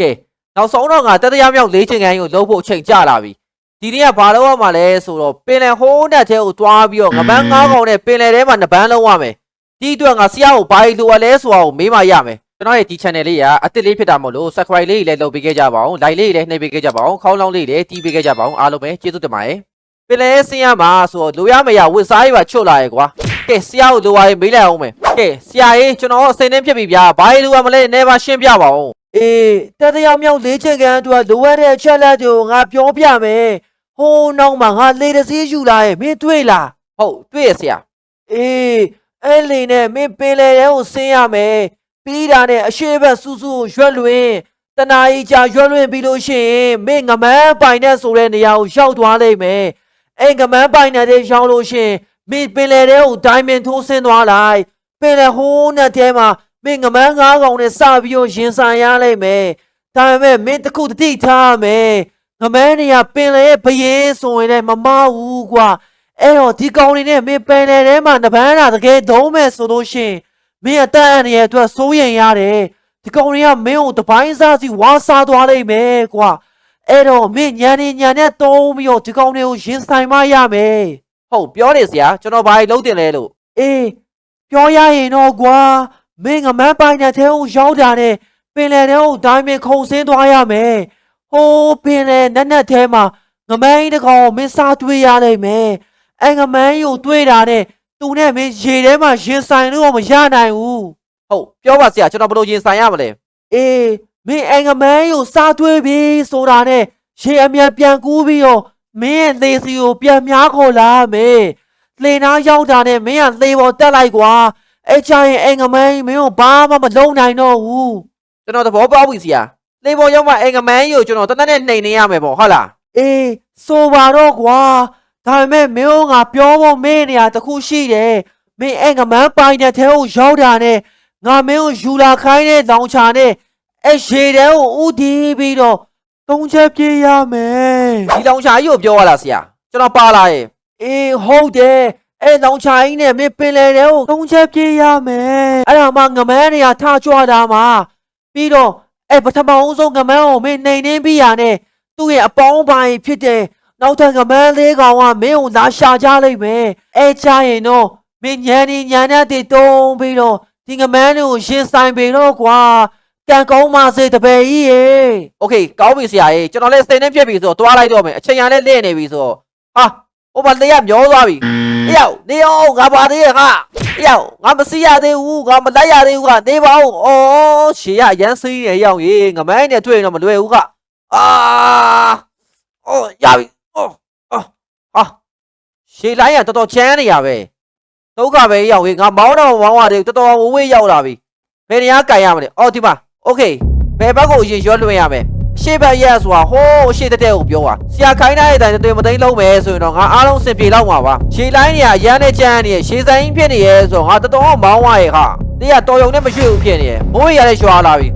ကဲနောက်ဆုံးတော့ငါတတရားမြောက်လေးချင်ကန်ကိုလုံးဖို့အချိန်ကြလာပြီဒီနေ့ကဘာလို့ရမှာလဲဆိုတော့ပင်လယ်ဟိုးနဲ့ထဲကိုတွားပြီးတော့ငပန်းငါးကောင်နဲ့ပင်လယ်ထဲမှာနှစ်ပန်းလုံးရမယ်ဒီအတွက်ငါဆရာကိုဘာလို့လိုရလဲဆိုတာကိုမေးမှရမယ်ကျွန်တော်ရဲ့ဒီ channel လေးကအစ်စ်လေးဖြစ်တာမို့လို့ subscribe လေးလည်းလုပ်ပေးခဲ့ကြပါအောင် like လေးလည်းနှိပ်ပေးခဲ့ကြပါအောင်ခေါင်းလောင်းလေးလည်းတီးပေးခဲ့ကြပါအောင်အားလုံးပဲကျေးဇူးတင်ပါတယ်ပင်လယ်ဆင်းရမှာဆိုတော့လိုရမရဝစ်စားရေးပါချွတ်လာရဲ့ကွာကဲဆရာကိုလိုရရင်မေးလိုက်အောင်မယ်ကဲဆရာကြီးကျွန်တော်အစိမ့်နှင်းဖြစ်ပြီဗျာဘာလို့လိုရမလဲနေပါရှင်းပြပါဦး အေးတတရားမြောက်လေးချင်ကန်အတွက်လိုအပ်တဲ့အချက်လက်တွေကိုငါပြောပြမယ်ဟိုးနောက်မှာငါလေတစ်စီးယူလာရဲ့မင်းတွေ့လားဟုတ်တွေ့ရဆရာအေးအဲ့လေနဲ့မင်းပင်လေထဲကိုဆင်းရမယ်ပြီးတာနဲ့အရှိဘက်စူးစူးကိုရွက်လွင်တနားကြီးကြာရွက်လွင်ပြီးလို့ရှိရင်မင်းငမန်းပိုင်တဲ့ဆိုတဲ့နေရာကိုရောက်သွားလိမ့်မယ်အဲ့ငမန်းပိုင်တဲ့ရောက်လို့ရှိရင်မင်းပင်လေထဲကိုဒိုင်မန်ထိုးဆင်းသွားလိုက်ပင်လေဟိုးနဲ့တဲမှာ မင်းငမန်းငါးကောင်နဲ့စပြီးတော့ရင်ဆိုင်ရလိမ့်မယ်ဒါပေမဲ့မင်းတစ်ခုတတိထားရမယ်ငမန်းနေရပင်လေရဲ့ဘရင်ဆိုရင်လည်းမမဘူးကွာအဲ့တော့ဒီကောင်လေးနဲ့မင်းပန်နယ်ထဲမှာနဘန်းတာတကယ်သုံးမဲ့ဆိုလို့ရှရင်မင်းအတန်းအန်ရဲ့အတွက်စိုးရင်ရတယ်ဒီကောင်လေးကမင်းကိုတပိုင်းစားစီဝါစားသွားလိမ့်မယ်ကွာအဲ့တော့မင်းညံနေညံနဲ့သုံးပြီးတော့ဒီကောင်လေးကိုရင်ဆိုင်မရမယ်ဟုတ်ပြောနေဆရာကျွန်တော်ဘာလို့လုံးတင်လဲလို့အေးပြောရရင်တော့ကွာ မင်းငမန်းပိုင်တဲ့ထဲကိုရောက်တာနဲ့ပင်လယ်ထဲကိုဒိုင်းမင်ခုန်ဆင်းသွားရမယ်ဟိုးပင်လယ်နက်နက်ထဲမှာငမန်းကြီးတစ်ကောင်ကိုမင်းစားတွေ့ရလိမ့်မယ်အဲ့ငမန်းကြီးကိုတွေ့တာနဲ့သူနဲ့မင်းရေထဲမှာရင်ဆိုင်လို့မရနိုင်ဘူးဟုတ်ပြောပါဆရာကျွန်တော်ဘယ်လိုရင်ဆိုင်ရမလဲအေးမင်းအဲ့ငမန်းကြီးကိုစားတွေ့ပြီဆိုတာနဲ့ရေအမြန်ပြန်ကူးပြီးတော့မင်းရဲ့သေစီကိုပြန်များခေါ်လာမယ်လှေနာရောက်တာနဲ့မင်းကသေပေါ်တက်လိုက်ကွာ အဲ့ချရင်အဲ့ငမန်းကြီးမင်းကိုဘာမှမလုပ်နိုင်တော့ဘူးကျွန်တော်သဘောပေါက်ပြီဆရာလေပေါ်ရောက်မှအင်္ဂမန်းကြီးကိုကျွန်တော်တနက်နဲ့နှိမ်နေရမယ်ပေါ့ဟုတ်လားအေးဆိုပါတော့ကွာဒါပေမဲ့မင်းတို့ငါပြောဖို့မင်းနေရာတစ်ခုရှိတယ်မင်းအဲ့ငမန်းပိုင်တဲ့ထဲကိုရောက်တာနဲ့ငါမင်းကိုယူလာခိုင်းတဲ့လောင်ချာနဲ့အဲ့ရေတဲကိုဥတီးပြီးတော့သုံးချက်ပြေးရမယ်ဒီလောင်ချာကြီးကိုပြောရလားဆရာကျွန်တော်ပါလာရဲ့အေးဟုတ်တယ် အဲ့လောင်ချာကြီးနဲ့မင်းပင်လေတဲကိုသုံးချက်ပြေးရမယ်အဲ့ဒါမှငမန်းနေရာထကြွတာမှာပြီးတော့အဲ့ပထမအောင်ဆုံးငမန်းကိုမင်းနှိမ်နှင်းပြီးရနဲ့သူ့ရဲ့အပေါင်းပိုင်ဖြစ်တဲ့ နောက်ထပ်ကမန်းလေးကောင်ကမင်းကိုလာရှာကြလိမ့်မယ်အဲချရင်တော့မင်းညံနေညံတဲ့တေတုံးပြီးတော့ဒီကမန်းလေးကိုရှင်ဆိုင်ပေတော့ကွာကံကောင်းပါစေတပည့်ကြီးရေ โอเคကောင်းပြီဆရာရေကျွန်တော်လည်းစိတ်နဲ့ပြက်ပြီဆိုတော့တွားလိုက်တော့မယ်အချိန်ရလည်းလဲ့နေပြီဆိုတော့ဟာ ။ဟိုဘာတရားမျောသွားပြီ။အယောက်နေအောင်ငါပါသေးရဲ့ဟာ။အယောက်ငါမစီရသေးဘူးငါမလိုက်ရသေးဘူးကနေပါဦး။အော်ရှေရရမ်းစင်းရဲ့ရောက်ရေငမိုင်းနဲ့တွေ့ရင်တော့မလွယ်ဘူးက။အာ။အော်ရပြီ။အော်အော်ဟာ။ရှေလိုင်းကတော်တော်ချမ်းနေရပဲ။ဒုက္ခပဲရောက်ရေငါမောင်းတော့မောင်းရတယ်တော်တော်ဝဝေးရောက်လာပြီ။ဘယ်နေရာကြိုင်ရမလဲ။အော်ဒီမှာ။ Okay ဘယ်ဘက်ကိုအရင်ရွတ်လွှင့်ရမလဲ။ ရှေ့ဘက်ရက်ဆိုတာဟိုးရှေ့တက်တဲ့ကိုပြောတာဆရာခိုင်းတဲ့အတိုင်းတွေ့မသိမ်းလုံးမယ်ဆိုရင်တော့ငါအားလုံးစင်ပြေလောက်မှာပါရှေလိုင်းနေရရမ်းနဲ့ချမ်းနေရရှေဆိုင်ဖြစ်နေရဲဆိုတော့ငါတော်တော်မောင်းသွားရဲ့ဟာတရားတော်ယုံနဲ့မရှိဘူးဖြစ်နေရမိုးရရလည်းရွှာလာပြီ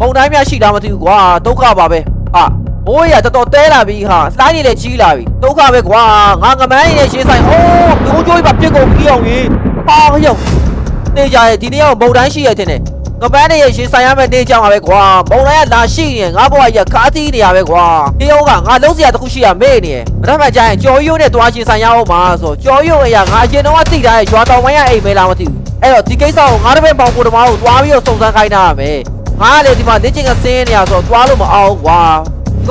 မုံတိုင်းများရှိလားမသိဘူးကွာဒုက္ခပါပဲဟာမိုးရတော်တော်တဲလာပြီဟာလှိုင်းနေလည်းကြီးလာပြီဒုက္ခပဲကွာငါငမန်းရည်ရှေဆိုင်အိုးမျိုးကျိုးပါပြစ်ကုန်ပြီးအောင်ကြီးပါရောက်နေကြရဲ့ဒီနေ့ကမုံတိုင်းရှိရတဲ့နဲ့ ငပန်းနဲ့ရရှင်းဆိုင်ရမယ့်နေကြောင်ပါပဲကွာမုံလိုက်ရလာရှိနေငါဘွားကြီးကခါတီးနေရပဲကွာတယောက်ကငါလုံးစရာတစ်ခုရှိရမေ့နေမရမကြရင်ကြော်ရိုးနဲ့တွားရှင်းဆိုင်ရအောင်ပါဆိုကြော်ရိုးအရာငါအရင်တော့သိထားရဲ့ရွာတော်ဝိုင်းရအိမ်မဲလားမသိဘူးအဲ့တော့ဒီကိစ္စကိုငါတပည့်ပေါင်ကိုတမားကိုတွားပြီးတော့စုံစမ်းခိုင်းတာရမယ်ငါကလေဒီမှာလက်ချင်းကစင်းနေရဆိုတော့တွားလို့မအောင်ကွာ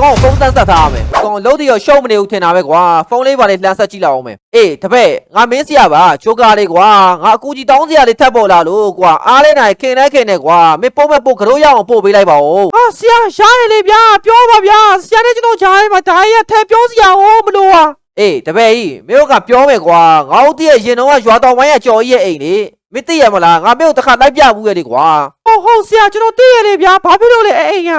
ကောင်းဖုန်းဆက်ဆက်ထားရမယ်ကောင်းလုံးတရောရှုံးမနေဘူးထင်တာပဲကွာဖုန်းလေးပါလေးလှမ်းဆက်ကြည့်လိုက်အောင်မယ်အေးတပည့်ငါမင်းစရာပါချိုးကားလေးကွာငါအကူကြီးတောင်းစရာလေးထပ်ပေါ်လာလို့ကွာအားလေးနိုင်ခင်နေခင်နေကွာမင်းပုံမဲ့ပို့ကလေးရအောင်ပို့ပေးလိုက်ပါဦးဟာဆရာရှားရလေဗျာပြောပါဗျာဆရာနဲ့ကျွန်တော်ဂျားရဲမှာဒါရီကထဲပြောစရာဟောမလို့ဟာအေးတပည့်ကြီးမင်းတို့ကပြောမယ်ကွာငါတို့တည့်ရဲ့ရင်တော့ကရွာတော်ဝိုင်းရကြော်ကြီးရဲ့အိမ်လေမင်းသိရမလားငါမင်းတို့တစ်ခါလိုက်ပြဘူးရဲ့လေကွာဟုတ်ဟုတ်ဆရာကျွန်တော်သိရလေဗျာဘာဖြစ်လို့လဲအဲ့အိမ်က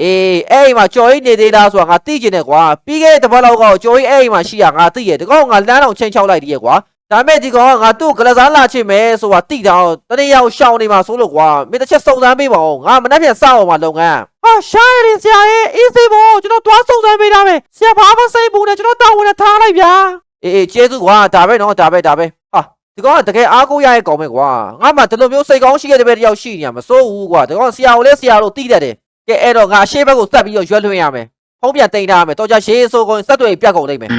အေးအဲ့အိမ်မှာကြော်ကြီးနေသေးလားဆိုတာငါသိကျင်တယ်ကွာပြီးခဲ့တဲ့တစ်ပတ်လောက်ကကြော်ကြီးအဲ့အိမ်မှာရှိရငါသိရတကောငါလမ်းအောင်ချင်းချောက်လိုက်တည်းရဲ့ကွာဒါမဲ့ဒီကောင်ကငါသူ့ကလစားလာချင်မယ်ဆိုတာတိတော့တနေ့ရောက်ရှောင်းနေမှာဆိုလို့ကွာမင်းတစ်ချက်စုံစမ်းပေးပါဦးငါမနှက်ပြန်စအောင်မှာလုပ်ငန်းဟာရှားရလေဆရာရဲ့အေးစိဘောကျွန်တော်သွားစုံစမ်းပေးတာပဲဆရာဘာမှစိတ်ဘူးနဲ့ကျွန်တော်တာဝန်နဲ့ထားလိုက်ဗျာအေးအေးကျေးဇူးကွာဒါပဲနော်ဒါပဲဒါပဲဟာဒီကောင်ကတကယ်အားကိုးရရဲ့ကောင်ပဲကွာငါမှဒီလိုမျိုးစိတ်ကောင်းရှိခဲ့တဲ့ဘက်တစ်ယောက်ရှိနေရမစိုးဘူးကွာဒီကောင်ဆရာကိုလည်းဆရာလို့သိတတ်တယ် ကဲအဲ့တော့ငါရှေ့ဘက်ကိုစက်ပြီးတော့ရွက်လွှင့်ရမယ်ဖုံးပြန်တင်ထားရမယ်တော့ကြရှေးဆိုကုန်စက်တွေပြတ်ကုန်လိမ့်မယ်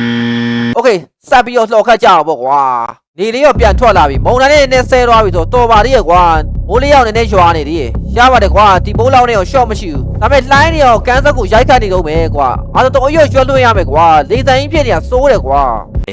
โอเคစက်ပြီးတော့လှော်ခတ်ကြအောင်ပေါ့ကွာနေလေးတော့ပြန်ထွက်လာပြီမုံတန်းနဲ့နည်းဆဲသွားပြီဆိုတော့တော်ပါသေးရဲ့ကွာမိုးလေးရောက်နေနေရွာနေသေးရဲ့ရပါတယ်ကွာဒီမိုးလောက်နဲ့တော့ရှော့မရှိဘူးဒါပေမဲ့လိုင်းနေရောကန်းဆက်ကိုရိုက်ခတ်နေတော့မယ်ကွာအဲ့တော့တော့ရွက်ရွက်လွှင့်ရမယ်ကွာလေဆိုင်ကြီးဖြစ်နေတာစိုးတယ်ကွာ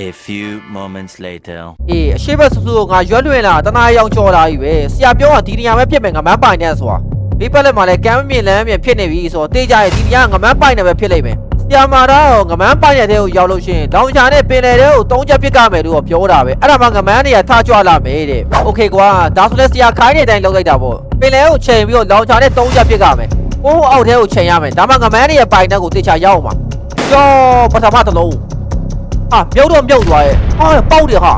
A few moments later. အေးအရှိဘက်ဆူဆူကိုငါရွက်လွှင့်လာတနားရောင်ကြော်လာပြီပဲဆရာပြောတာဒီနေရာပဲဖြစ်မယ်ငါမန်းပိုင်နဲ့ဆိုတာ ဒီဘက်လက်မှာလည်းကမ်းမမြင်လမ်းမြင်ဖြစ်နေပြီဆိုတော့တေးကြရဲ့ဒီနေရာငါမန်းပိုင်နဲ့ပဲဖြစ်လိမ့်မယ်ဆရာမာတော့ငမန်းပိုင်တဲ့တဲ့ကိုရောက်လို့ရှိရင်လောင်ချာနဲ့ပင်လယ်တဲ့ကိုသုံးချက်ပစ်ကမယ်လို့ပြောတာပဲအဲ့ဒါမှငမန်းတွေကထားကြွလာမယ်တဲ့โอเคကွာဒါဆိုလဲဆရာခိုင်းတဲ့အတိုင်းလုပ်လိုက်တာပေါ့ပင်လယ်ကိုချိန်ပြီးတော့လောင်ချာနဲ့သုံးချက်ပစ်ကမယ်ဟိုးအောက်ထဲကိုချိန်ရမယ်ဒါမှငမန်းတွေရဲ့ပိုင်တဲ့ကိုတေချာရောက်အောင်ပါကြောပထမတစ်လုံးဟာမြုပ်တော့မြုပ်သွားရဲ့ဟာပေါက်တယ်ဟာ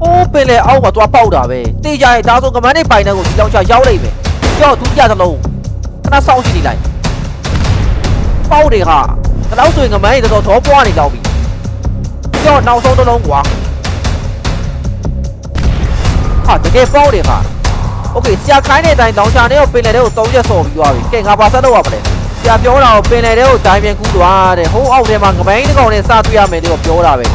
ဟိုးပင်လယ်အောက်မှာသွားပေါက်တာပဲတေချာရဲ့ဒါဆိုငမန်းတွေပိုင်တဲ့ကိုဒီလောင်ချာရောက်လိုက်မယ် ကြောဒုတိယတစ်လုံးခဏစောင့်ကြည့်နေလိုက် ပေါက်တွေဟာဒါတော့ဆိုရင်ငမန်းတွေတော်တော်ပွားနေတော့ပြီကြောနောက်ဆုံးတစ်လုံးကွာဟာတကယ်ပေါက်တွေဟာโอเคဆရာခိုင်းတဲ့အတိုင်းလောင်ချာနဲ့ကိုပင်လယ်ထဲကို၃ရက်ဆော်ပြီးသွားပြီကဲငါပါဆက်တော့ရပါလေဆရာပြောတာကိုပင်လယ်ထဲကိုဒိုင်းပြန်ကူးသွားတဲ့ဟိုးအောက်ထဲမှာငမန်းတစ်ကောင်နဲ့စတွေ့ရမယ်လို့ပြောတာပဲ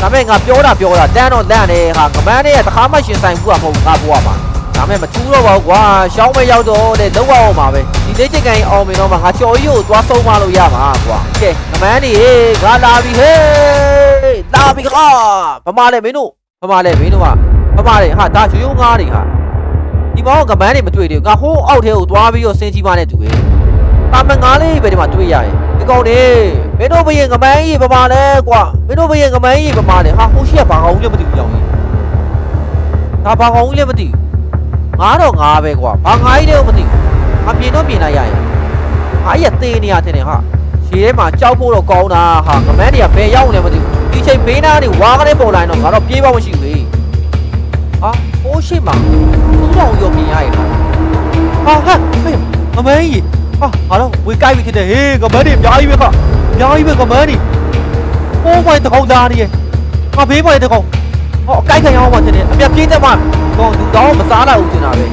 ဒါပေမဲ့ငါပြောတာပြောတာတန်းတော့လန့်နေဟာငမန်းတွေကတခါမှရှင်ဆိုင်ဘူးကမဟုတ်ဘူးငါဘွားမှာ ဒါမဲ့မထူးတော့ပါဘူးကွာရှောင်းမရောက်တော့တဲ့လောက်အောင်ပါပဲဒီလေးချင်ကန်အောင်မင်းတော့မှငါကြော်ကြီးကိုသွားဆုံးမလို့ရမှာကွာကဲငမန်းတွေဟေးငါလာပြီဟေးလာပြီခါဗမာလဲမင်းတို့ဗမာလဲမင်းတို့ကဗမာလဲဟာဒါရိုးရိုးငါးတွေဟာဒီမောင်ကမန်းတွေမတွေ့သေးဘူးငါဟိုးအောက်ထဲကိုသွားပြီးတော့စင်းကြီးမနဲ့တူပဲတာမန်ငါးလေးပဲဒီမှာတွေ့ရရင်ဒီကောင်တွေမင်းတို့ဘရင်ကမန်းကြီးဗမာလဲကွာမင်းတို့ဘရင်ကမန်းကြီးဗမာလဲဟာဟိုရှိကဘာကောင်ကြီးလည်းမသိဘူးကြောင်ကြီးဒါဘာကောင်ကြီးလည်းမသိဘူး ငါတော့ငါပဲကွာဘာငါကြီးလည်းမသိဘူးအမြင်တော့မြင်လိုက်ရရင်ငါကြီးကသေးနေရတဲ့နေဟာရှည်ထဲမှာကြောက်ဖို့တော့ကောင်းတာဟာငမန်းတွေကဘယ်ရောက်လဲမသိဘူးဒီချိန်ဘေးနားနေဝါကနေပေါ်လာရင်တော့ငါတော့ပြေးပါမရှိဘူးလေဟာဟိုးရှိမှာသူ့တော်ရောမြင်ရရင်ဟာဟာဟဲ့ငမန်းကြီးဟာငါတော့ဝေကိုက်ပြီဖြစ်တယ်ဟေးငမန်းတွေအများကြီးပဲခအများကြီးပဲငမန်းတွေဟိုးပိုင်တကောင်သားနေရဲ့ငါဘေးပိုင်တကောင် ဟောအကိုက်ခံရအောင်ပါတင်တယ်အပြတ်ပြေးတက်မှကောင်သူတော့မစားလာဘူးတင်တာပဲ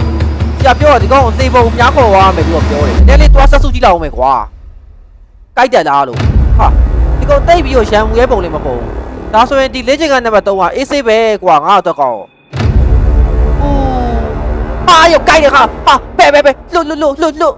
ဆရာပြောတာဒီကောင်အသေးပုံများခေါ်သွားမယ်လို့ပြောတယ်။နည်းလေးသွားဆက်စုကြည့်လောက်အောင်မယ်ကွာ။ကြိုက်တယ်လားလို့ဟာဒီကောင်တိတ်ပြီးတော့ရန်မူရဲ့ပုံလေးမပုံဘူး။ဒါဆိုရင်ဒီလေ့ကျင့်ခန်းနံပါတ်3ကအေးဆေးပဲကွာငါ့အတွက်ကောင်။ဦးဟာရောက်ကြိုက်တယ်ခါဟာပဲပဲပဲလွတ်လွတ်လွတ်လွတ်လွတ်